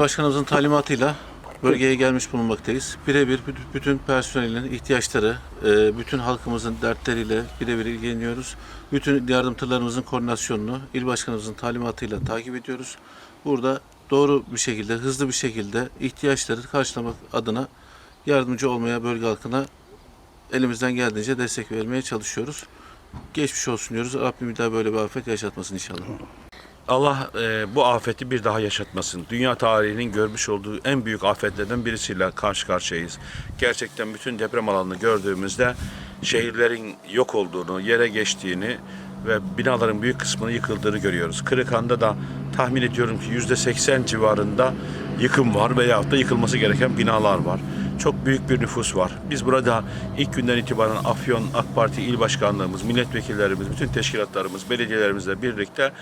Başkanımızın talimatıyla bölgeye gelmiş bulunmaktayız. Birebir bütün- personelin ihtiyaçları, e, bütün halkımızın dertleriyle birebir ilgileniyoruz. Bütün yardım tırlarımızın koordinasyonunu il başkanımızın talimatıyla takip ediyoruz. Burada doğru bir şekilde, hızlı bir şekilde ihtiyaçları karşılamak adına yardımcı olmaya bölge halkına elimizden geldiğince destek vermeye çalışıyoruz. Geçmiş olsun diyoruz. Rabbim bir daha böyle bir afet yaşatmasın inşallah. Allah e, bu afeti bir daha yaşatmasın. Dünya tarihinin görmüş olduğu en büyük afetlerden birisiyle karşı karşıyayız. Gerçekten bütün deprem alanını gördüğümüzde şehirlerin yok olduğunu, yere geçtiğini ve binaların büyük kısmının yıkıldığını görüyoruz. Kırıkhan'da da tahmin ediyorum ki yüzde seksen civarında yıkım var veyahut da yıkılması gereken binalar var. Çok büyük bir nüfus var. Biz burada ilk günden itibaren Afyon AK Parti İl Başkanlığımız, milletvekillerimiz, bütün teşkilatlarımız, belediyelerimizle birlikte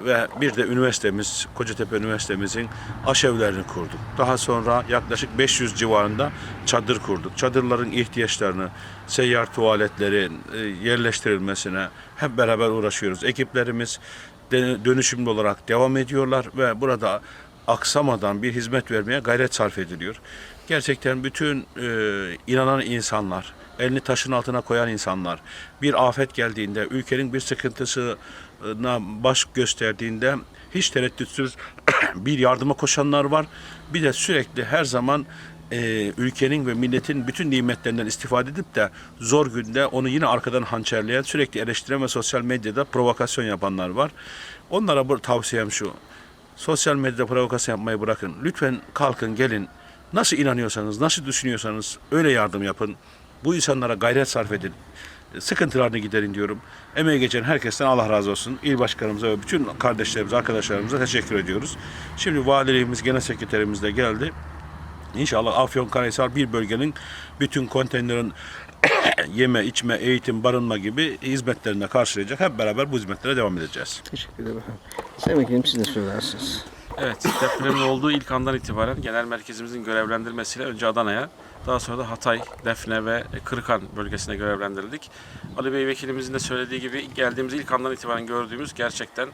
ve bir de üniversitemiz, Kocatepe Üniversitemizin aşevlerini kurduk. Daha sonra yaklaşık 500 civarında çadır kurduk. Çadırların ihtiyaçlarını, seyyar tuvaletlerin e, yerleştirilmesine hep beraber uğraşıyoruz. Ekiplerimiz dönüşümlü olarak devam ediyorlar ve burada aksamadan bir hizmet vermeye gayret sarf ediliyor. Gerçekten bütün e, inanan insanlar, elini taşın altına koyan insanlar, bir afet geldiğinde, ülkenin bir sıkıntısına baş gösterdiğinde hiç tereddütsüz bir yardıma koşanlar var. Bir de sürekli her zaman e, ülkenin ve milletin bütün nimetlerinden istifade edip de zor günde onu yine arkadan hançerleyen, sürekli eleştiren ve sosyal medyada provokasyon yapanlar var. Onlara bu tavsiyem şu. Sosyal medyada provokasyon yapmayı bırakın. Lütfen kalkın gelin. Nasıl inanıyorsanız, nasıl düşünüyorsanız öyle yardım yapın. Bu insanlara gayret sarf edin. Sıkıntılarını giderin diyorum. Emeği geçen herkesten Allah razı olsun. İl başkanımıza ve bütün kardeşlerimize, arkadaşlarımıza teşekkür ediyoruz. Şimdi valiliğimiz, genel sekreterimiz de geldi. İnşallah Afyonkarahisar bir bölgenin bütün konteynerin yeme, içme, eğitim, barınma gibi hizmetlerine karşılayacak. Hep beraber bu hizmetlere devam edeceğiz. Teşekkür ederim. Sayın Vekilim siz de söylersiniz. Evet, depremin olduğu ilk andan itibaren genel merkezimizin görevlendirmesiyle önce Adana'ya, daha sonra da Hatay, Defne ve Kırıkan bölgesine görevlendirildik. Ali Bey vekilimizin de söylediği gibi geldiğimiz ilk andan itibaren gördüğümüz gerçekten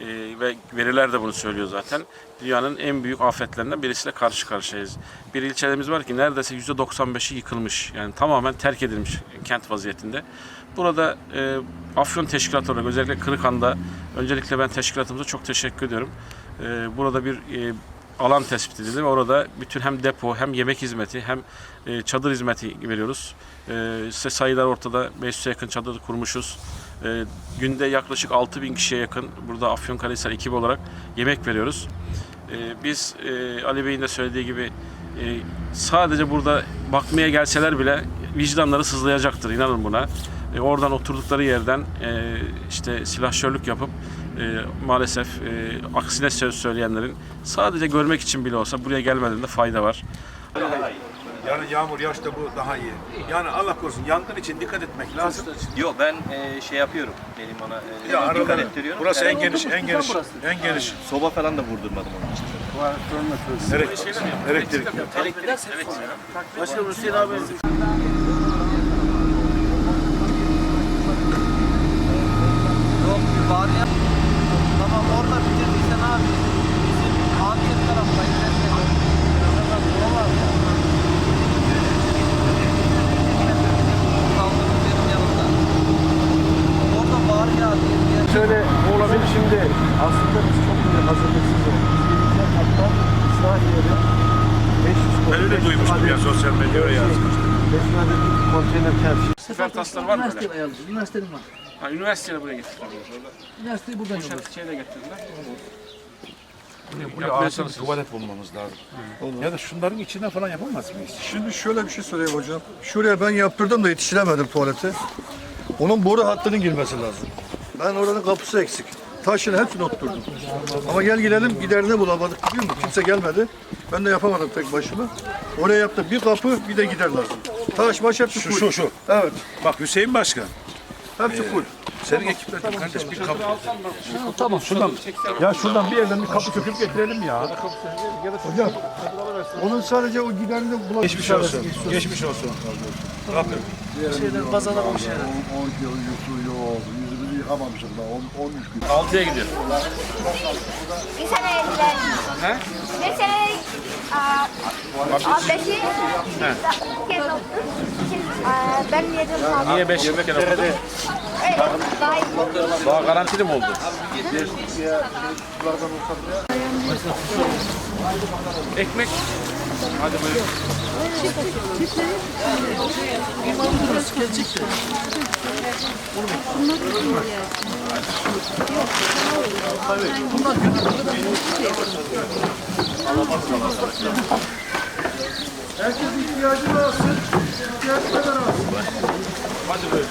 e, ve veriler de bunu söylüyor zaten. Dünyanın en büyük afetlerinden birisiyle karşı karşıyayız. Bir ilçelerimiz var ki neredeyse %95'i yıkılmış. Yani tamamen terk edilmiş kent vaziyetinde. Burada e, Afyon Teşkilatı olarak özellikle Kırıkhan'da öncelikle ben teşkilatımıza çok teşekkür ediyorum. E, burada bir e, alan tespit edildi ve orada bütün hem depo hem yemek hizmeti hem e, çadır hizmeti veriyoruz. E, sayılar ortada 500'e yakın çadır kurmuşuz. E, günde yaklaşık 6000 kişiye yakın burada Afyonkarahisar ekibi olarak yemek veriyoruz. E, biz e, Ali Bey'in de söylediği gibi e, sadece burada bakmaya gelseler bile vicdanları sızlayacaktır inanın buna. E, oradan oturdukları yerden e, işte silahşörlük yapıp e, maalesef e, aksine söz söyleyenlerin sadece görmek için bile olsa buraya gelmelerinde fayda var. Yani yağmur yağışta bu daha iyi. Yani Allah korusun yangın için dikkat etmek lazım. Yok ben e, şey yapıyorum. Benim ona e, Ya dikkat araları, ettiriyorum. burası en geniş, en geniş, en geniş. Soba falan da vurdurmadım onun için. Elektrik, elektrik. Hüseyin abi. Yok bir var ya. Şöyle olabilir şimdi. Aslında biz çok iyi hazırlıksız olduk. Hatta İsrail'de 500 Ben öyle duymuştum ya sosyal medyaya yazmıştım. 500 adet konteyner tercih. Sefer tasları var mı böyle? Üniversite ayarlı. Üniversitenin var. Ha, üniversiteye buraya getirdiler. Üniversiteyi buradan yolladık. şeyle getirdiler. Buraya acil tuvalet bulmamız lazım. Ya da şunların içine falan yapamaz mıyız? Şimdi şöyle bir şey söyleyeyim hocam. Şuraya ben yaptırdım da yetiştiremedim tuvaleti. Onun boru hattının girmesi lazım. Ben oranın kapısı eksik. Taşın hepsini oturturdum. Ama gel gidelim giderini bulamadık biliyor musun? Kimse gelmedi. Ben de yapamadım tek başıma. Oraya yaptım. Bir kapı bir de gider lazım. Taş baş hepsi Şu, full. şu, şu. Evet. Bak Hüseyin Başkan, Hepsi full. Senin ekipler kardeş bir kapı. Tamam. Şuradan, ya şuradan bir yerden bir kapı söküp getirelim ya. Hocam onun sadece o giderini bulamadık. Geçmiş olsun, geçmiş olsun. Rabbim. Şeyler bazada bir şeyler. 10 yıl yüzü yok. Yüzümüzü yıkamamışım daha 13 gün. 6'ya gidiyor. Bir sene evliler. He? Bir sene beşi oldu. Ee, Ben yedim. Niye 5 kere okudun? Öyle daha iyi. Daha garantili mi oldu? Ekmek. Hadi buyurun. Herkes ihtiyacını alsın, ihtiyacı kadar alsın. Hadi buyurun.